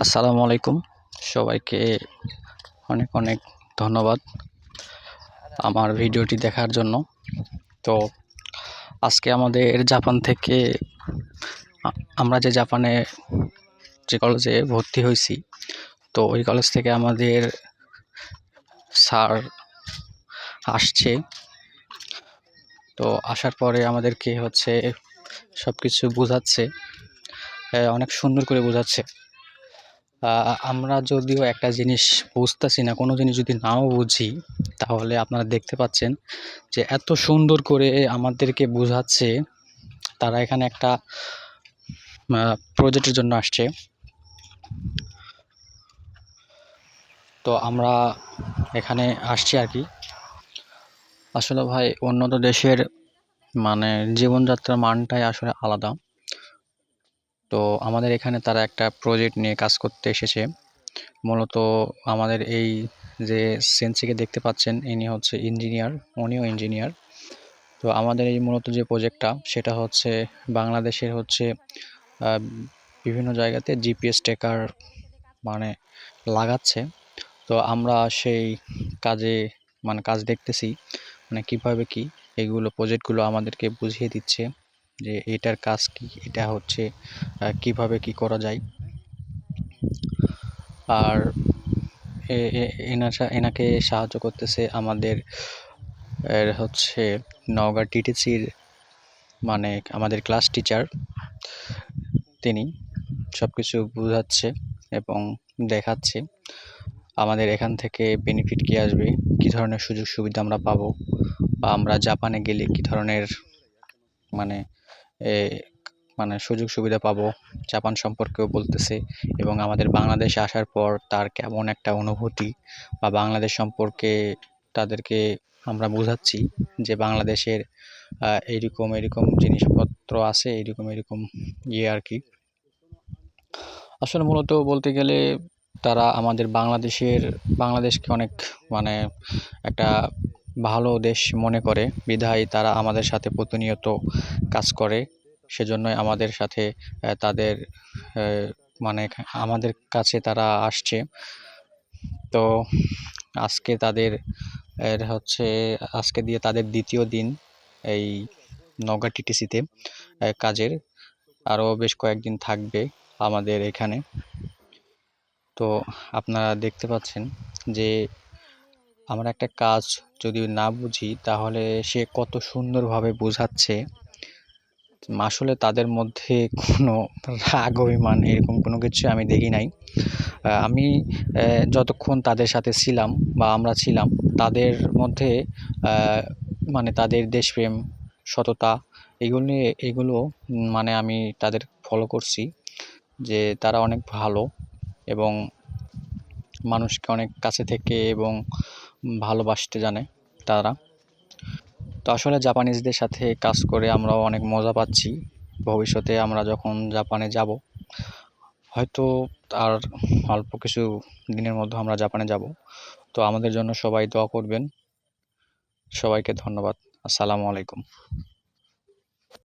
আসসালামু আলাইকুম। সবাইকে অনেক অনেক ধন্যবাদ আমার ভিডিওটি দেখার জন্য। তো আজকে আমাদের জাপান থেকে আমরা যে জাপানে যে কলেজে ভর্তি হয়েছি, তো ওই কলেজ থেকে আমাদের স্যার আসছে। তো আসার পরে আমাদেরকে হচ্ছে সব কিছু বোঝাচ্ছে অনেক সুন্দর করে বোঝাচ্ছে। আমরা যদিও একটা জিনিস বুঝতেছি না, কোনো জিনিস যদি নাও বুঝি, তাহলে আপনারা দেখতে পাচ্ছেন যে এত সুন্দর করে আমাদেরকে বোঝাচ্ছে, তারা এখানে একটা প্রজেক্টের জন্য আসছে। তো আমরা এখানে আসছি আর কি। আসলে ভাই উন্নত দেশের মানে জীবনযাত্রার মানটাই আসলে আলাদা। তো আমাদের এখানে তারা একটা প্রজেক্ট নিয়ে কাজ করতে এসেছে। মূলত আমাদের এই যে সেন্সিকে দেখতে পাচ্ছেন, ইনি হচ্ছে ইঞ্জিনিয়ার উনিও ইঞ্জিনিয়ার তো আমাদের এই মূলত যে প্রজেক্টটা সেটা হচ্ছে বাংলাদেশের হচ্ছে বিভিন্ন জায়গাতে জিপিএস ট্র্যাকার মানে লাগাচ্ছে। তো আমরা সেই কাজে মানে কাজ দেখতেছি মানে কীভাবে কি এগুলো প্রজেক্টগুলো আমাদেরকে বুঝিয়ে দিচ্ছে। যে এটার কাজ কি? এটা হচ্ছে কীভাবে কি করা যায়? আর এনাকে সাহায্য করতেছে আমাদের, এর হচ্ছে নওগাঁ টিটিসির মানে আমাদের ক্লাস টিচার, তিনি সব কিছু বোঝাচ্ছে এবং দেখাচ্ছে আমাদের এখান থেকে বেনিফিট কী আসবে, কী ধরনের সুযোগ সুবিধা আমরা পাবো, বা আমরা জাপানে গেলে কী ধরনের মানে মানে সুযোগ সুবিধা পাবো জাপান সম্পর্কেও বলতেছে এবং আমাদের বাংলাদেশে আসার পর তার কেমন একটা অনুভূতি বা বাংলাদেশ সম্পর্কে তাদেরকে আমরা বোঝাচ্ছি যে বাংলাদেশের এইরকম এরকম জিনিসপত্র আছে এরকম এরকম ইয়ে আর কি। আসলে মূলত বলতে গেলে তারা আমাদের বাংলাদেশের, বাংলাদেশকে অনেক মানে একটা ভালো দেশ মনে করে, বিধায় তারা আমাদের সাথে প্রতিনিয়ত কাজ করে, সেজন্যই আমাদের সাথে তাদের মানে আমাদের কাছে তারা আসছে। তো আজকে তাদের, এর হচ্ছে, আজকে দিয়ে তাদের দ্বিতীয় দিন এই নওগাঁ টিটিসিতে কাজের। আরও বেশ কয়েকদিন থাকবে আমাদের এখানে। তো আপনারা দেখতে পাচ্ছেন যে আমরা একটা কাজ যদি না বুঝি, তাহলে সে কত সুন্দরভাবে বোঝাচ্ছে। আসলে তাদের মধ্যে কোনো রাগ, অভিমান এরকম কোনো কিছু আমি দেখি নাই। আমি যতক্ষণ তাদের সাথে ছিলাম বা আমরা ছিলাম, তাদের মধ্যে মানে তাদের দেশপ্রেম, সততা এগুলো নিয়ে, এগুলো মানে আমি তাদের ফলো করছি যে তারা অনেক ভালো এবং মানুষকে অনেক কাছে থেকে এবং ভালোবাসতে জানে তারা। তো আসলে জাপানিজদের সাথে কাজ করে আমরাও অনেক মজা পাচ্ছি। ভবিষ্যতে আমরা যখন জাপানে যাব, হয়তো আর অল্প কিছু দিনের মধ্যে আমরা জাপানে যাব। তো আমাদের জন্য সবাই দোয়া করবেন। সবাইকে ধন্যবাদ। আসসালামু আলাইকুম।